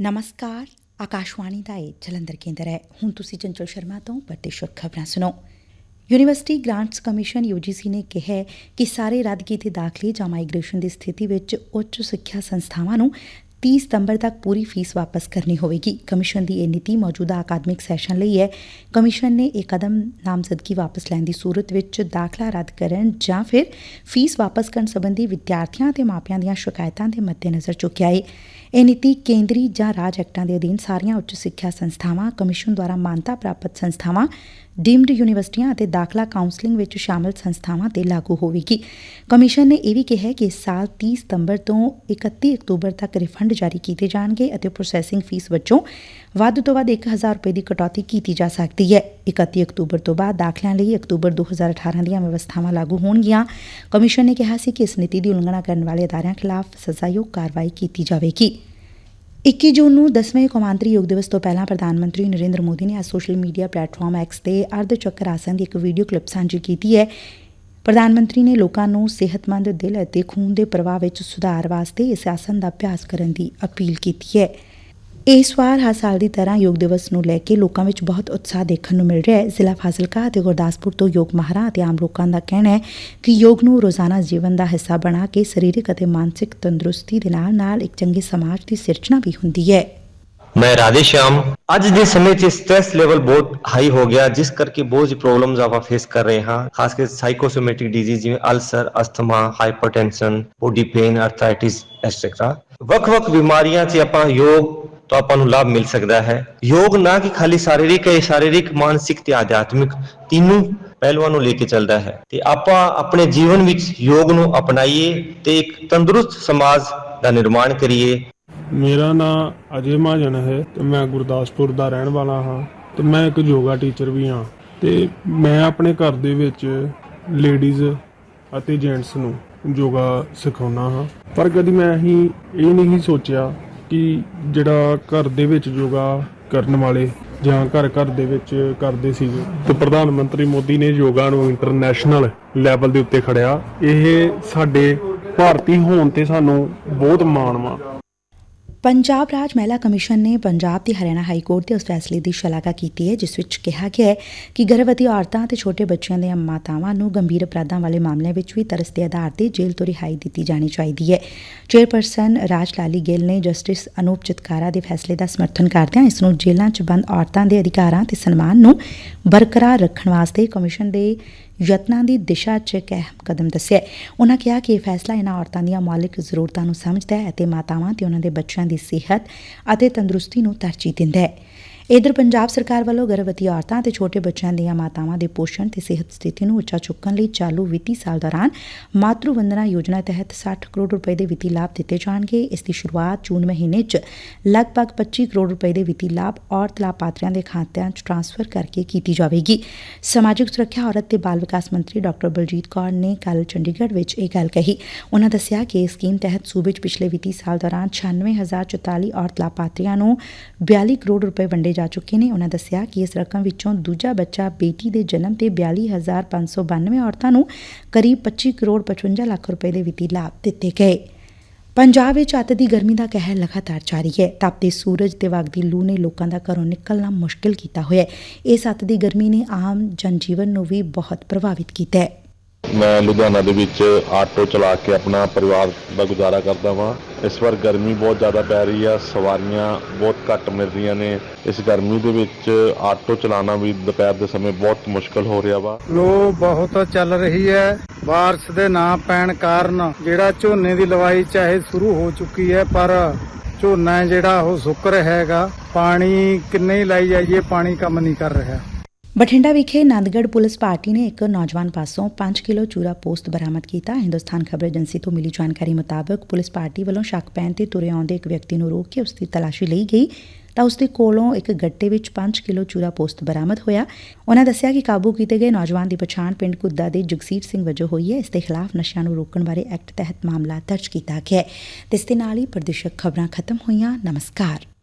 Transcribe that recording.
ਨਮਸਕਾਰ ਆਕਾਸ਼ਵਾਣੀ ਦਾ ਇਹ ਜਲੰਧਰ ਕੇਂਦਰ ਹੈ ਹੁਣ ਤੁਸੀਂ ਚੰਚਲ ਸ਼ਰਮਾ ਤੋਂ ਪ੍ਰਤੀਸ਼ਤ ਖਬਰਾਂ ਸੁਣੋ ਯੂਨੀਵਰਸਿਟੀ ਗ੍ਰਾਂਟਸ ਕਮਿਸ਼ਨ ਯੂਜੀਸੀ ਨੇ ਕਿਹਾ ਕਿ ਸਾਰੇ ਰੱਦ ਕੀਤੇ ਦਾਖਲੇ ਜਾਂ ਮਾਈਗ੍ਰੇਸ਼ਨ ਦੀ ਸਥਿਤੀ ਵਿੱਚ ਉੱਚ ਸਿੱਖਿਆ ਸੰਸਥਾਵਾਂ ਨੂੰ 30 ਸਤੰਬਰ ਤੱਕ ਪੂਰੀ ਫੀਸ ਵਾਪਸ ਕਰਨੀ ਹੋਵੇਗੀ ਕਮਿਸ਼ਨ ਦੀ ਇਹ ਨੀਤੀ ਮੌਜੂਦਾ ਅਕਾਦਮਿਕ ਸੈਸ਼ਨ ਲਈ ਹੈ ਕਮਿਸ਼ਨ ਨੇ ਇਹ ਕਦਮ ਨਾਮਜ਼ਦਗੀ ਵਾਪਸ ਲੈਣ ਦੀ ਸੂਰਤ ਵਿੱਚ ਦਾਖਲਾ ਰੱਦ ਕਰਨ ਜਾਂ ਫਿਰ ਫੀਸ ਵਾਪਸ ਕਰਨ ਸੰਬੰਧੀ ਵਿਦਿਆਰਥੀਆਂ ਤੇ ਮਾਪਿਆਂ ਦੀਆਂ ਸ਼ਿਕਾਇਤਾਂ ਦੇ ਮੱਦੇਨਜ਼ਰ ਚੁੱਕਿਆ ਹੈ ਇਹ ਨੀਤੀ ਕੇਂਦਰੀ ਜਾਂ ਰਾਜ ਐਕਟਾਂ ਦੇ ਅਧੀਨ ਸਾਰੀਆਂ ਉੱਚ ਸਿੱਖਿਆ ਸੰਸਥਾਵਾਂ, ਕਮਿਸ਼ਨ ਦੁਆਰਾ ਮਾਨਤਾ ਪ੍ਰਾਪਤ ਸੰਸਥਾਵਾਂ ਡੀਮਡ ਯੂਨੀਵਰਸਿਟੀਆਂ ਅਤੇ ਦਾਖਲਾ ਕਾਉਂਸਲਿੰਗ ਵਿੱਚ ਸ਼ਾਮਲ ਸੰਸਥਾਵਾਂ ਤੇ ਲਾਗੂ ਹੋਵੇਗੀ। ਕਮਿਸ਼ਨ ਨੇ ਇਹ ਵੀ ਕਿਹਾ ਕਿ ਇਸ ਸਾਲ 30 ਸਤੰਬਰ ਤੋਂ 31 ਅਕਤੂਬਰ ਤੱਕ ਰਿਫੰਡ ਜਾਰੀ ਕੀਤੇ ਜਾਣਗੇ ਅਤੇ ਪ੍ਰੋਸੈਸਿੰਗ ਫੀਸ ਵਜੋਂ ਵੱਧ ਤੋਂ ਵੱਧ 1000 ਰੁਪਏ ਦੀ ਕਟੌਤੀ ਕੀਤੀ ਜਾ ਸਕਦੀ ਹੈ। 31 ਅਕਤੂਬਰ ਤੋਂ ਬਾਅਦ ਦਾਖਲਿਆਂ ਲਈ ਅਕਤੂਬਰ 2018 ਦੀਆਂ ਵਿਵਸਥਾਵਾਂ ਲਾਗੂ ਹੋਣਗੀਆਂ। ਕਮਿਸ਼ਨ ਨੇ ਕਿਹਾ ਸੀ ਕਿ ਇਸ ਨੀਤੀ ਦੀ ਉਲੰਘਣਾ ਕਰਨ ਵਾਲੇ ਅਦਾਰਿਆਂ ਖਿਲਾਫ ਸਜ਼ਾਯੋਗ ਕਾਰਵਾਈ ਕੀਤੀ ਜਾਵੇਗੀ। 21 ਜੂਨ ਨੂੰ 10ਵੇਂ ਕੌਮਾਂਤਰੀ ਯੋਗ ਦਿਵਸ ਤੋਂ ਪਹਿਲਾਂ ਪ੍ਰਧਾਨ ਮੰਤਰੀ ਨਰਿੰਦਰ ਮੋਦੀ ਨੇ ਅੱਜ ਸੋਸ਼ਲ ਮੀਡੀਆ ਪਲੇਟਫਾਰਮ ਐਕਸ ਤੇ ਅਰਧ ਚੱਕਰ ਆਸਨ ਦੀ ਇੱਕ ਵੀਡੀਓ ਕਲਿੱਪ ਸਾਂਝੀ ਕੀਤੀ ਹੈ। ਪ੍ਰਧਾਨ ਮੰਤਰੀ ਨੇ ਲੋਕਾਂ ਨੂੰ ਸਿਹਤਮੰਦ ਦਿਲ ਅਤੇ ਖੂਨ ਦੇ ਪ੍ਰਵਾਹ ਵਿੱਚ ਸੁਧਾਰ ਵਾਸਤੇ ਇਸ ਆਸਨ ਦਾ ਅਭਿਆਸ ਕਰਨ ਦੀ ਅਪੀਲ ਕੀਤੀ ਹੈ। ਇਸ ਵਾਰ ਹਰ ਸਾਲ ਦੀ ਤਰ੍ਹਾਂ ਯੋਗ ਦਿਵਸ ਨੂੰ ਲੈ ਕੇ ਲੋਕਾਂ ਵਿੱਚ ਬਹੁਤ ਉਤਸ਼ਾਹ ਦੇਖਣ ਨੂੰ ਮਿਲ ਰਿਹਾ ਹੈ। ਜ਼ਿਲ੍ਹਾ ਫਾਜ਼ਿਲਕਾ ਅਤੇ ਗੁਰਦਾਸਪੁਰ ਤੋਂ ਯੋਗ ਮਾਹਰਾਂ ਅਤੇ ਆਮ ਲੋਕਾਂ ਦਾ ਕਹਿਣਾ ਹੈ ਕਿ ਯੋਗ ਨੂੰ ਰੋਜ਼ਾਨਾ ਜੀਵਨ ਦਾ ਹਿੱਸਾ ਬਣਾ ਕੇ ਸਰੀਰਕ ਅਤੇ ਮਾਨਸਿਕ ਤੰਦਰੁਸਤੀ ਦੇ ਨਾਲ-ਨਾਲ ਇੱਕ ਚੰਗੇ ਸਮਾਜ ਦੀ ਸਿਰਜਣਾ ਵੀ ਹੁੰਦੀ ਹੈ। ਮੈਂ ਰਾਧੇ ਸ਼ਾਮ ਅੱਜ ਦੇ ਸਮੇਂ 'ਚ ਸਟ੍ਰੈਸ ਲੈਵਲ ਬਹੁਤ ਹਾਈ ਹੋ ਗਿਆ, ਜਿਸ ਕਰਕੇ ਬਹੁਤ ਜਿਹੀ ਪ੍ਰੋਬਲਮਸ ਆਪਾਂ ਫੇਸ ਕਰ ਰਹੇ ਹਾਂ, ਖਾਸ ਕਰਕੇ ਸਾਈਕੋਸੋਮੈਟਿਕ ਡਿਜ਼ੀਜ਼ ਜਿਵੇਂ ulcer asthma hypertension body pain arthritis etcetera ਵੱਖ-ਵੱਖ ਬਿਮਾਰੀਆਂ 'ਚ ਆਪਾਂ ਯੋਗ ਤੋਂ ਆਪਾਂ ਨੂੰ ਲਾਭ ਮਿਲ ਸਕਦਾ ਹੈ। ਯੋਗ ਨਾ ਕਿ ਖਾਲੀ ਸਰੀਰਕ ਹੈ ਸਰੀਰਕ, ਮਾਨਸਿਕ ਤੇ ਆਧਿਆਤਮਿਕ ਤਿੰਨੋਂ ਪਹਿਲੂਆਂ ਨੂੰ ਲੈ ਕੇ ਚੱਲਦਾ ਹੈ। ਤੇ ਆਪਾਂ ਆਪਣੇ ਜੀਵਨ ਵਿੱਚ ਯੋਗ ਨੂੰ ਅਪਣਾਈਏ ਤੇ ਇੱਕ ਤੰਦਰੁਸਤ ਸਮਾਜ ਦਾ ਨਿਰਮਾਣ ਕਰੀਏ। ਮੇਰਾ ਨਾਮ ਅਜੇ ਮਹਾਜਨ ਹੈ ਤੇ ਮੈਂ ਗੁਰਦਾਸਪੁਰ ਦਾ ਰਹਿਣ ਵਾਲਾ ਹਾਂ ਤੇ ਮੈਂ ਇੱਕ ਯੋਗਾ ਟੀਚਰ ਵੀ ਹਾਂ। ਤੇ ਮੈਂ ਆਪਣੇ ਘਰ ਦੇ ਵਿੱਚ ਲੇਡੀਜ਼ ਅਤੇ ਜੈਂਟਸ ਨੂੰ ਯੋਗਾ ਸਿਖਾਉਣਾ ਹਾਂ। ਪਰ ਕਦੀ ਮੈਂ ਹੀ ਇਹ ਨਹੀਂ ਸੋਚਿਆ ਕਿ ਜਿਹੜਾ ਘਰ ਦੇ ਵਿੱਚ ਯੋਗਾ ਕਰਨ ਵਾਲੇ ਜਾਂ ਘਰ ਘਰ ਦੇ ਵਿੱਚ ਕਰਦੇ ਸੀਗੇ ਤੇ ਪ੍ਰਧਾਨ ਮੰਤਰੀ ਮੋਦੀ ਨੇ ਯੋਗਾ ਨੂੰ ਇੰਟਰਨੈਸ਼ਨਲ ਲੈਵਲ ਦੇ ਉੱਤੇ ਖੜਿਆ। ਇਹ ਸਾਡੇ ਭਾਰਤੀ ਹੋਣ ਤੇ ਸਾਨੂੰ ਬਹੁਤ ਮਾਣ ਵਾ। ਪੰਜਾਬ ਰਾਜ ਮਹਿਲਾ ਕਮਿਸ਼ਨ ਨੇ ਪੰਜਾਬ ਤੇ ਹਰਿਆਣਾ ਹਾਈ ਕੋਰਟ ਦੇ ਉਸ ਫੈਸਲੇ ਦੀ ਸ਼ਲਾਘਾ ਕੀਤੀ ਹੈ, ਜਿਸ ਵਿੱਚ ਕਿਹਾ ਗਿਆ ਹੈ ਕਿ ਗਰਭਵਤੀ ਔਰਤਾਂ ਤੇ ਛੋਟੇ ਬੱਚਿਆਂ ਦੀਆਂ ਮਾਤਾਵਾਂ ਨੂੰ ਗੰਭੀਰ ਅਪਰਾਧਾਂ ਵਾਲੇ ਮਾਮਲਿਆਂ ਵਿੱਚ ਵੀ ਤਰਸ ਦੇ ਆਧਾਰ ਤੇ ਜੇਲ੍ਹ ਤੋਂ ਰਿਹਾਈ ਦਿੱਤੀ ਜਾਣੀ ਚਾਹੀਦੀ ਹੈ। ਚੇਅਰਪਰਸਨ ਰਾਜ ਲਾਲੀ ਗਿੱਲ ਨੇ ਜਸਟਿਸ ਅਨੂਪ ਚਿਤਕਾਰਾ ਦੇ ਫੈਸਲੇ ਦਾ ਸਮਰਥਨ ਕਰਦਿਆਂ ਇਸ ਨੂੰ ਜੇਲ੍ਹਾਂ 'ਚ ਬੰਦ ਔਰਤਾਂ ਦੇ ਅਧਿਕਾਰਾਂ ਤੇ ਸਨਮਾਨ ਨੂੰ ਬਰਕਰਾਰ ਰੱਖਣ ਵਾਸਤੇ ਕਮਿਸ਼ਨ ਦੇ ਯਤਨਾਂ ਦੀ ਦਿਸ਼ਾ 'ਚ ਇੱਕ ਅਹਿਮ ਕਦਮ ਦੱਸਿਆ ਉਹਨਾਂ ਕਿਹਾ ਕਿ ਇਹ ਫੈਸਲਾ ਇਹਨਾਂ ਔਰਤਾਂ ਦੀਆਂ ਮੌਲਿਕ ਜ਼ਰੂਰਤਾਂ ਨੂੰ ਸਮਝਦਾ ਹੈ ਅਤੇ ਮਾਤਾਵਾਂ ਤੇ ਉਹਨਾਂ ਦੇ ਬੱਚਿਆਂ ਦੀ ਸਿਹਤ ਅਤੇ ਤੰਦਰੁਸਤੀ ਨੂੰ ਤਰਜੀਹ ਦਿੰਦਾ ਹੈ। ਇਧਰ ਪੰਜਾਬ ਸਰਕਾਰ ਵੱਲੋਂ ਗਰਭਵਤੀ ਔਰਤਾਂ ਅਤੇ ਛੋਟੇ ਬੱਚਿਆਂ ਦੀਆਂ ਮਾਤਾਵਾਂ ਦੇ ਪੋਸ਼ਣ ਤੇ ਸਿਹਤ ਸਥਿਤੀ ਨੂੰ ਉੱਚਾ ਚੁੱਕਣ ਲਈ ਚਾਲੂ ਵਿੱਤੀ ਸਾਲ ਦੌਰਾਨ ਮਾਤਰੂ ਵੰਦਨਾ ਯੋਜਨਾ ਤਹਿਤ 60 ਕਰੋੜ ਰੁਪਏ ਦੇ ਵਿੱਤੀ ਲਾਭ ਦਿੱਤੇ ਜਾਣਗੇ। ਇਸ ਦੀ ਸ਼ੁਰੂਆਤ ਜੂਨ ਮਹੀਨੇ 'ਚ ਲਗਭਗ 25 ਕਰੋੜ ਰੁਪਏ ਦੇ ਵਿੱਤੀ ਲਾਭ ਔਰਤ ਲਾਭਪਾਤਰੀਆਂ ਦੇ ਖਾਤਿਆਂ 'ਚ ਟ੍ਰਾਂਸਫਰ ਕਰਕੇ ਕੀਤੀ ਜਾਵੇਗੀ। ਸਮਾਜਿਕ ਸੁਰੱਖਿਆ, ਔਰਤ ਤੇ ਬਾਲ ਵਿਕਾਸ ਮੰਤਰੀ ਡਾਕਟਰ ਬਲਜੀਤ ਕੌਰ ਨੇ ਕੱਲ ਚੰਡੀਗੜ੍ਹ ਵਿੱਚ ਇਹ ਗੱਲ ਕਹੀ। ਉਹਨਾਂ ਦੱਸਿਆ ਕਿ ਇਸ ਸਕੀਮ ਤਹਿਤ ਸੂਬੇ 'ਚ ਪਿਛਲੇ ਵਿੱਤੀ ਸਾਲ ਦੌਰਾਨ 96044 ਔਰਤ ਲਾਭਪਾਤਰੀਆਂ ਨੂੰ 42 ਕਰੋੜ ਰੁਪਏ ਵੰਡੇ ਜਾ ਚੁੱਕੇ ਨੇ। ਉਹਨਾਂ ਦੱਸਿਆ ਕਿ ਇਸ ਰਕਮ ਵਿੱਚੋਂ ਦੂਜਾ ਬੱਚਾ ਬੇਟੀ ਦੇ ਜਨਮ ਤੇ 42592 ਔਰਤਾਂ ਨੂੰ ਕਰੀਬ 25 ਕਰੋੜ 55 ਲੱਖ ਰੁਪਏ ਦੇ ਵਿੱਤੀ ਲਾਭ ਦਿੱਤੇ ਗਏ। ਪੰਜਾਬ ਵਿੱਚ ਅੱਤ ਦੀ ਗਰਮੀ ਦਾ ਕਹਿਰ ਲਗਾਤਾਰ ਜਾਰੀ ਹੈ। ਤਪਦੇ ਸੂਰਜ ਤੇ ਵਗਦੀ ਲੂ ਨੇ ਲੋਕਾਂ ਦਾ ਘਰੋਂ ਨਿਕਲਣਾ ਮੁਸ਼ਕਿਲ ਕੀਤਾ ਹੋਇਆ ਹੈ। ਇਸ ਅੱਤ ਦੀ ਗਰਮੀ ਨੇ ਆਮ ਜਨਜੀਵਨ ਨੂੰ ਵੀ ਬਹੁਤ ਪ੍ਰਭਾਵਿਤ ਕੀਤਾ ਹੈ। ਮੈਂ ਲੁਧਿਆਣਾ ਦੇ ਵਿੱਚ ਆਟੋ ਚਲਾ ਕੇ ਆਪਣਾ ਪਰਿਵਾਰ ਦਾ ਗੁਜ਼ਾਰਾ ਕਰਦਾ ਵਾਂ। ਇਸ ਵਾਰ ਗਰਮੀ ਬਹੁਤ ਜ਼ਿਆਦਾ ਪੈ ਰਹੀ ਆ, ਸਵਾਰੀਆਂ ਬਹੁਤ ਘੱਟ ਮਿਲ ਰਹੀਆਂ ਨੇ। ਇਸ ਗਰਮੀ ਦੇ ਵਿੱਚ ਆਟੋ ਚਲਾਉਣਾ ਵੀ ਦੁਪਹਿਰ ਦੇ ਸਮੇਂ ਬਹੁਤ ਮੁਸ਼ਕਲ ਹੋ ਰਿਹਾ ਵਾ। ਲੋ, ਬਹੁਤ ਚੱਲ ਰਹੀ ਹੈ। ਬਾਰਿਸ਼ ਦੇ ਨਾ ਪੈਣ ਕਾਰਨ ਜਿਹੜਾ ਝੋਨੇ ਦੀ ਲਵਾਈ ਚਾਹੇ ਸ਼ੁਰੂ ਹੋ ਚੁੱਕੀ ਹੈ, ਪਰ ਝੋਨਾ ਹੈ ਜਿਹੜਾ ਉਹ ਸੁੱਕ ਰਿਹਾ ਹੈਗਾ। ਪਾਣੀ ਕਿੰਨੇ ਹੀ ਲਾਈ ਜਾਈਏ, ਪਾਣੀ ਕੰਮ ਨਹੀਂ ਕਰ ਰਿਹਾ। ਬਠਿੰਡਾ ਵਿਖੇ ਨੰਦਗੜ੍ਹ ਪੁਲਿਸ ਪਾਰਟੀ ਨੇ ਇੱਕ ਨੌਜਵਾਨ ਪਾਸੋਂ 5 ਕਿਲੋ ਚੂਰਾ ਪੋਸਟ ਬਰਾਮਦ ਕੀਤਾ। ਹਿੰਦੁਸਤਾਨ ਖਬਰ ਏਜੰਸੀ ਤੋਂ ਮਿਲੀ ਜਾਣਕਾਰੀ ਮੁਤਾਬਕ ਪੁਲਿਸ ਪਾਰਟੀ ਵੱਲੋਂ ਸ਼ੱਕ ਪੈਣ ਤੇ ਤੁਰੇ ਆਉਂਦੇ ਇੱਕ ਵਿਅਕਤੀ ਨੂੰ ਰੋਕ ਕੇ ਉਸ ਦੀ ਤਲਾਸ਼ੀ ਲਈ ਗਈ। ਤਾਂ ਉਸ ਦੇ ਕੋਲੋਂ ਇੱਕ ਗੱਟੇ ਵਿੱਚ 5 ਕਿਲੋ ਚੂਰਾ ਪੋਸਟ ਬਰਾਮਦ ਹੋਇਆ। ਉਹਨਾਂ ਦੱਸਿਆ ਕਿ ਕਾਬੂ ਕੀਤੇ ਗਏ ਨੌਜਵਾਨ ਦੀ ਪਛਾਣ ਪਿੰਡ ਕੁੱਦਾ ਦੇ ਜਗਸੀਰ ਸਿੰਘ ਵਜੋਂ ਹੋਈ ਹੈ। ਇਸ ਦੇ ਖਿਲਾਫ ਨਸ਼ਿਆਂ ਨੂੰ ਰੋਕਣ ਬਾਰੇ ਐਕਟ ਤਹਿਤ ਮਾਮਲਾ ਦਰਜ ਕੀਤਾ ਗਿਆ ਹੈ। ਤੇ ਇਸ ਦੇ ਨਾਲ ਹੀ ਪ੍ਰਦੇਸ਼ਕ ਖਬਰਾਂ ਖਤਮ ਹੋਈਆਂ। ਨਮਸਕਾਰ।